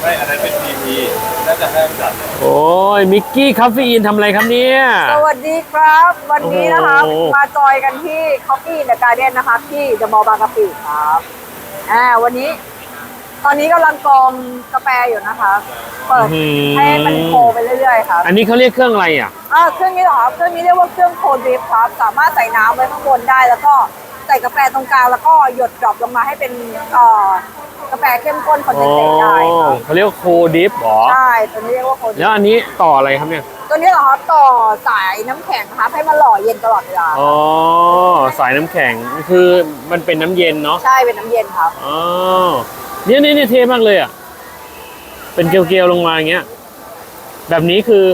ไม่อันนั้นเป็นพีพีน่าจะห้ามจัดโอ้ยมิกกี้คาเฟอีนทำอะไรครับเนี่ย สวัสดีครับ วันนี้นะครับโอ้โห มาจอยกันที่ Coffee in the Garden นะครับที่ The Mall บางกะปิครับอ่าวันนี้ ตอนนี้กำลังกรองกาแฟอยู่นะคะ เปิดให้มันโคไปเรื่อยๆครับอันนี้เขาเรียกเครื่องอะไรอะ อ่าเครื่องนี้เหรอครับเครื่องนี้เรียกว่าเครื่องโคดริฟครับ สามารถใส่น้ำไว้ข้างบนได้ แล้วก็ใส่กาแฟตรงกลางแล้วก็หยดดรอปลงมาให้เป็นเอ่อ กาแฟเข้มข้นคอนเซนเทรตได้ครับเขาเรียกว่าโคดิฟหรอ ใช่ตัวนี้เรียกว่าโคดริแล้วฟอันนี้ต่ออะไรครับเนี่ย ตัวนี้เหรอครับต่อสายน้ำแข็งครับให้มันหล่อเย็นตลอดเวลาอ๋อสายน้ำแข็งคือมันเป็นน้ำเย็นเนาะใช่เป็นน้ำเย็นครับอ๋อเนี่ยเนี่ยเนี่ยเท่มากเลยอะเป็นเกลียวๆลงมาอย่างเงี้ยแบบนี้คือ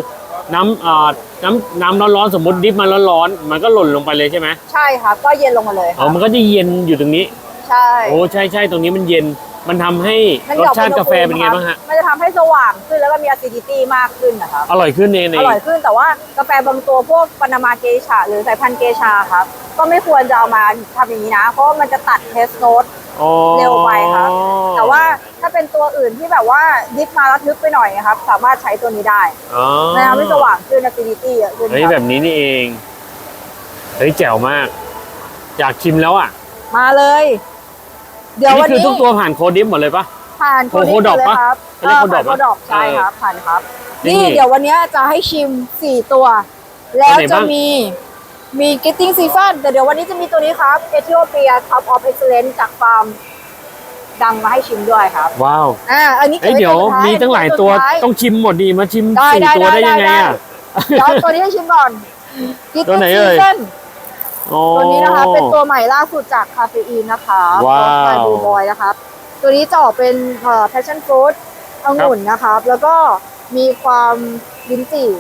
น้ำอ่าน้ำน้ำร้อนๆสมมติดิฟมาร้อนๆมันก็หล่นลงไปเลยใช่ไหมใช่ครับก็เย็นลงมาเลยคอ๋รัอมันก็จะเย็นอยู่ตรงนี้ ใช่โอ้ใช่ใช่ตรงนี้มันเย็น มันทำให้มันรดสอกชาติกาแฟอุณหภูมิเป็นไงครับบ้างฮะ มันจะทำให้สว่างขึ้นแล้วก็มี acidity มากขึ้นนะครับ อร่อยขึ้นเองเอองร่อยขึ้นแต่ว่ากาแฟบางตัวพวกปานามาเกชา หรือสายพันธุ์เกชาครับ ก็ไม่ควรจะเอามาทำอย่างนี้นะ เพราะว่ามันจะตัดเทสโนตอ๋อเร็วไปครับ แต่ว่าถ้าเป็นตัวอื่นที่แบบว่าดิฟมาแล้วทึบไปหน่อยนะครับ สามารถใช้ตัวนี้ได้อ๋อมันทำให้สว่างขึ้น acidity เยอะขึ้นเฮ้ยคแบรับ บนี้นี่เอง เฮ้ยแจ๋วมาก อยากชิมแล้วอะ มาเลย เดี๋ยวนี่วันคือนี้ทุกตัวผ่านโคดิฟหมดเลยปะ ผ่านโคโคดอกปะเลยครับเขาเรียกโคดอกปะผ่านโคดอกใช่ครับผ่านครับ นี่ นี่เดี๋ยววันนี้จะให้ชิม4ตัว แล้วตัวไหนจะบ้างมีมี Getting Season แต่เดี๋ยววันนี้จะมีตัวนี้ครับเอธิโอเปีย Cup of Excellence จากฟาร์มดังมาให้ชิมด้วยครับว้าวอ่าอันนี้เอ้ยก็บไเดี๋ยวสุท้มีตั้งหลายตัวสุดท้ายต้องชิมหมดดีมาชิมได้สี่ได้ตัวได้ได้ยังไงได้ อะ เดี๋ยวเอาตัวนี้ให้ชิมก่อน Getting ตัวไหนเอ่ย Season อ๋อ ตัวนี้นะคะเป็นตัวใหม่ล่าสุดจากคาเฟอีนนะคะว้าวบูบอยนะครับ ตัวนี้จะออกเป็นเอ่อ passion fruit องุ่นนะครับ แล้วก็มีความลิ้นจี่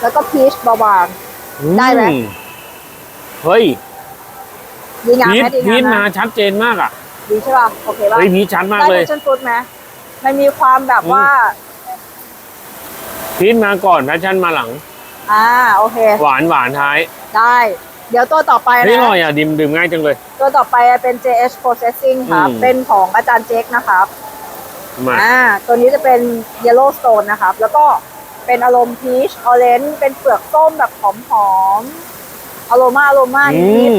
แล้วก็พีชเบาบางได้ไหมอืเฮ้ยดีงามพีไหทมดีพีงามทไหมมาชัดเจนมากอะดีใช่ป่ะโอเคป่ะเฮ้ยพีทชัดมากได้เลย passion fruit ไหมมันมีความแบบว่าพีทมาก่อนแพชชั่นมาหลัง อ่าโอเค หวานหวานท้ายได้ เดี๋ยวตัวต่อไปเฮ้ยอนะร่อยอะดิมดื่มง่ายจังเลย ตัวต่อไปเป็น JH Processing ครับ อืม เป็นของอาจารย์เจคนะครับ มา อ่า ตัวนี้จะเป็น Yellowstone นะครับ แล้วก็เป็นอารมณ์พีชออเรนจ์เป็นเปลือกส้มแบบหอมๆอโรมาอโรมาอืนิดม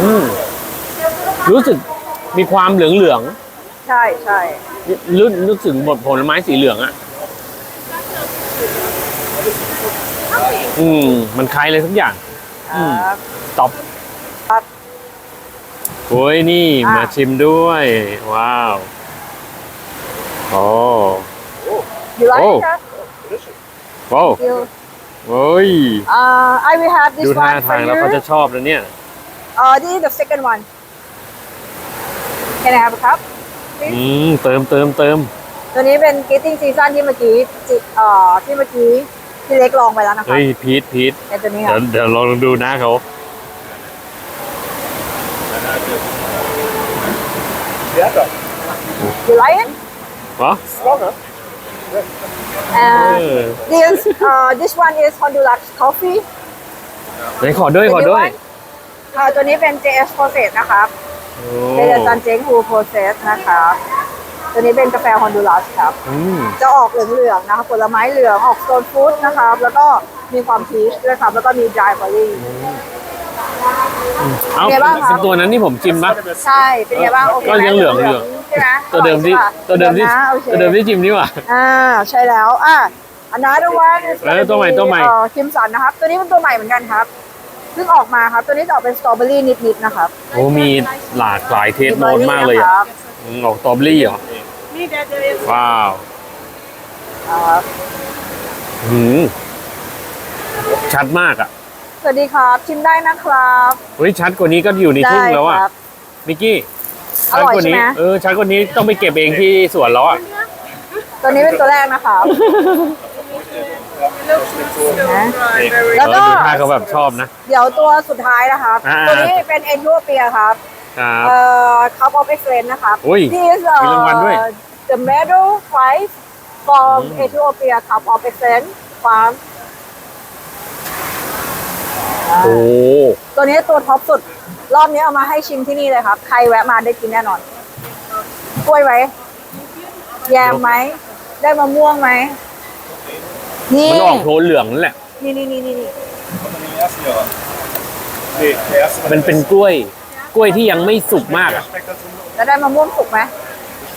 อืมรู้สึกมีความเหลืองเหลืองๆใช่ใช่ๆรู้รู้สึกบดผลไม้สีเหลืองอะ อืมมันคล้ายอะไรทุกอย่าง อืมครับ ตอบครับ โอ้ยนี่อะ มาชิมด้วย ว้าวโอ้ you like โอ้ it huh? โอ้ you โอ้ย uh I will have this ดูท่า one for ทางแล้ว you เขาจะชอบแล้วเนี่ย uh this is the second one can I have a cup อืม เติมเติมเติมตัวนี้เป็น getting season ที่เมื่อกี้จิเอ่อที่เมื่อกี้ ที่เล็กลองไปแล้วนะคะเฮ้ยพีทพีทในตัวนี้คเดี๋ยรัวบเดี๋ยวลองดูหน้าเขา you like it วะ uh เออ this uh this one is Honduras coffee ไหนขอด้วยขอด้วยเอ่อตัวนี้เป็น JS Process นะครับ โอ้เป็นอาจารย์เจ๊งฮู Process นะครับ ตัวนี้เป็นกาแฟฮอนดูรัสครับ อืม จะออกเหลืองๆนะครับผลไม้เหลืองออกโซนฟู้ดนะครับ แล้วก็มีความพีชด้วยครับ แล้วก็มีดรายเบอร์รี่ เอ้าเป็นไงบ้างครับเป็นตัวนั้นที่ผมจิ้มปะ ใช่ เป็นไงบ้างโอเคก็ยังเหลืองๆอยู่ ใช่ไหมตัวเดิมที่อร่อยตัวเดิมที่ใช่ปะโอเคตัวเดิมที่จิ้มนี่หว่า อ่าใช่แล้วอะ another one is เออตัวใหม่ตัวใหม่ คิมสันนะครับ ตัวนี้เป็นตัวใหม่เหมือนกันครับเพิ่งออกมาครับ ตัวนี้จะออกเป็นสตรอเบอรี่นิดๆนะครับโอ้มีหลากหลายเทสโนตมากเลยคอะรับอืมออกสตรอ เบอรี่เหรอว้าวครับหืมชัดมากอะสวัสดีครับชิมได้นะครับเฮ้ยชัดกว่านี้ก็อยู่ในทุ่งแล้วอะได้ครับ มิกกี้อร่อยชัดกว่านี้ใช่ไหม เออชัดกว่านี้ต้องไปเก็บเองที่สวนแล้วอะตัวนี้เป็นตัวแรกนะครับ นะเอแล้วอก็ ดูท่าเขาแบบชอบนะ เดี๋ยวตัวสุดท้ายนะครับ อ่า ตัวนี้เป็นเอ็นยูเปียครับ ครับ เอ่อ cup of excellence นะครับอุ้ย This is มีรางวัลด้วย uh, the medal prize from Ethiopia cup of excellence farm โอ้ตัวนี้ตัวท็อปสุด รอบนี้เอามาให้ชิมที่นี่เลยครับ ใครแวะมาได้กินแน่นอน กล้วยไหมแยมไหม ได้มะม่วงไหม นี่ มันออกโทนเหลืองนั่นแหละ นี่นี่นี่นี่ นี่นี่เอสมันเป็นกล้วย กล้วยที่ยังไม่สุกมากอะแล้วได้มะม่วงสุกไหม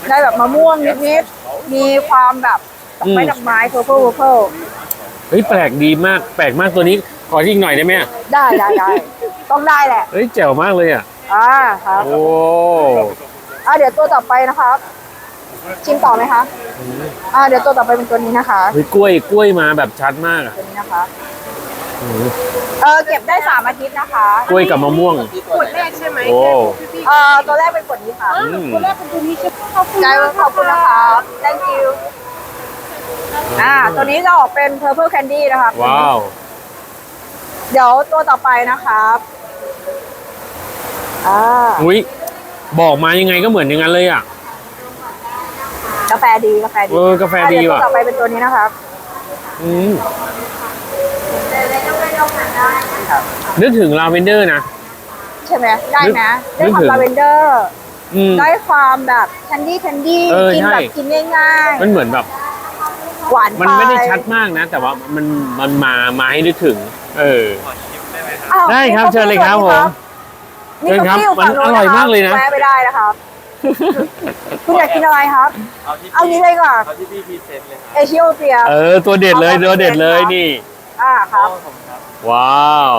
ได้แบบมะม่วงนิดๆมีความแบบดอกไม้อืมดอกไม้เพอร์เพลเพอร์เพลเฮ้ยแปลกดีมากแปลกมากตัวนี้ ขออีกหน่อยได้ไหมอะได้ได้ได้ต้องได้แหละเฮ้ยแจ๋วมากเลยอะอ่าครับโอ้อ่าเดี๋ยวตัวต่อไปนะครับชิมต่อไหมคะอ่าเดี๋ยวตัวต่อไปเป็นตัวนี้นะคะเฮ้ยกล้วยกล้วยมาแบบชัดมากอะตัวนี้นะคะอืม เออเก็บได้สามอาทิตย์นะคะกล้วยกับมะม่วง ขวดแรกใช่ไหมโอ้ เออตัวแรกเป็นขวดนี้ค่ะอืม ขวดแรกเป็นตัวนี้ใช่ไหมขอบคุณใจมากขอบคุณนะคะ thank you อ่าตัวนี้จะออกเป็น purple candy นะคะว้าว เดี๋ยวตัวต่อไปนะครับอ่าอุ้ยบอกมายังไงก็เหมือนอย่างนั้นเลยอะ กาแฟดีกาแฟดีเออกาแฟดีอะเดี๋ยวตัวว่ะต่อไปเป็นตัวนี้นะครับ อืม นึกถึงลาเวนเดอร์นะ ใช่ไหมได้ไหมนึได้กความถึงลาเวนเดอร์อืม ได้ความแบบแคนดี้แคนดี้เออกินใช่ แบบกินง่ายมันเหมือนแบบ ๆ หวานมันไปไม่ได้ชัดมากนะ แต่ว่ามันมันมามาให้นึกถึง เอออ้าวได้ครับมีเชิญเลยครับสผวัสม ดีเชิญครับมีคุกกี้มันฝั่งโอร่อยมากเลยนะ แวะไปได้นะครับ คุณอยากกินอะไรครับ เอาที่เอานี้เลยก่อน เอาที่พี่พรีเซนต์เลยครับ เอชิโอเปีย เออ ตัวเด็ดเลย ตัวเด็ดเลยนี่ อ่าครับ ผมครับ ว้าว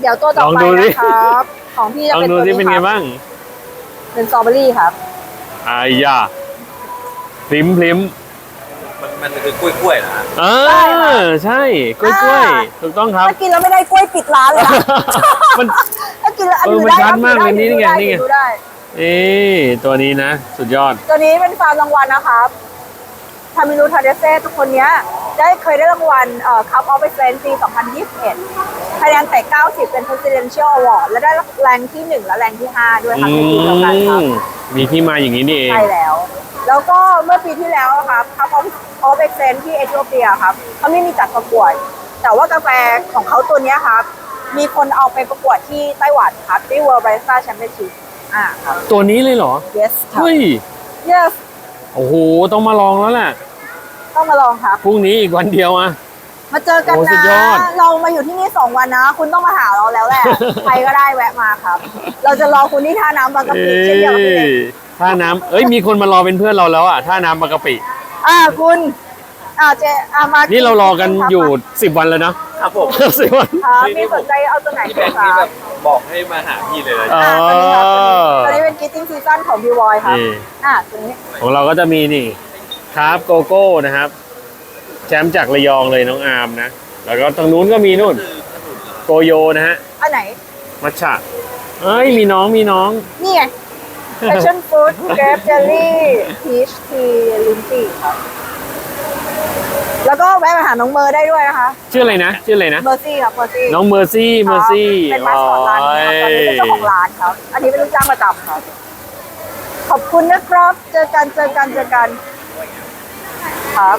เดี๋ยวตัวต่อลองไปดูดิ นะครับ ของพี่จะลองเป็นดูตัวสินี้เป็นคไงรับบ้างเป็นสตรอเบอรี่ครับ อายาพริมพริมมันมันคือกล้วยกล้วยๆนะฮะเอได้ค่ะอใช่กล้วยกล้วยอ่า ถูกต้องครับ ถ้ากินแล้วไม่ได้กล้วยปิดร้านเลยนะ มัน ถ้ากินแล้วอันเอออื่นมันได้ชัดอัมากเลยอื่นี่ไงได้นี่ไง ดูได้ นี่ตัวนี้นะ สุดยอด ตัวนี้เป็นฟาร์มรางวัลนะครับ ทามิรุทาเดเซ่ทุกคนเนี้ยได้เคยได้รางวัลเอ่อ Cup of Excellence ปี 2021คะแนนแต่ 90 เป็น Presidential Award และได้แรงที่ 1 และแรงที่ 5 ด้วยค่ะอืในปีเดียวกันครับมมีที่มาอย่างนี้นี่เอง ใช่แล้ว แล้วก็เมื่อปีที่แล้วอะครับ Cup of of Excellence ที่เอธิโอเปียครับเขาไม่มีจัดประกวด แต่ว่ากาแฟของเขาตัวเนี้ยครับ มีคนเอาไปประกวดที่ไต้หวันครับที่ World Barista Championship อ่าครับตัวนี้เลยเหรอ yes ครับเฮ้ย yes โอ้โหต้องมาลองแล้วแหละต้องมาลองครับพรุ่งนี้อีกวันเดียวอะ มาเจอกันโอ้สุนะดยอด เรามาอยู่ที่นี่สองวันนะ คุณต้องมาหาเราแล้วแหละ ใครก็ได้แวะมาครับ เราจะรอคุณที่ท่าน้ำบางกะเอ้ปิเช่นเดียวกับพี่เล็กยท่าน้ำเอ้ยมีคนมารอเป็นเพื่อนเราแล้วอะท่าน้ำบางกะปิ อ่าคุณอ่าเจอ่ามานี่เรารอกันครับอยู่สิบวันแล้วเนาะ ครับผมสิบวันครับมีสนใจเอาตัวไหนที่ดีแบงค์คนี่รัแบบบบอกให้มาหาพี่เลยนะอ๋ออ่าตัวนี้ครับตัวนี้เป็นกิตติ้งซีซั่นของบีวอยครับนี่อ่าตัวนี้ของเราก็จะมีนี่ครับโกโก้นะครับ แชมป์จากระยองเลยน้องอาร์มนะ แล้วก็ตรงนู้นก็มีนู่น โกโยนะฮะ อันไหน มัชฉะเอ้ยมีน้องมีน้อง นี่ไง passion fruit grape jelly peach tea ลิ้นจี่ครับ แล้วก็แวะมาหาน้องเมอร์ได้ด้วยนะคะชื่ออะไรนะชื่ออะไรนะเมอร์ซี่ครับเมอร์ซี่น้องเมอร์ซี่เมอร์ซี่เป็นมาสคอตร้านนี้ครับตอนนี้เป็นเจ้าของร้านครับอันนี้เป็นลูกจ้างประจำครับขอบคุณนะครับ เจอกันเจอกันเจอกันครับ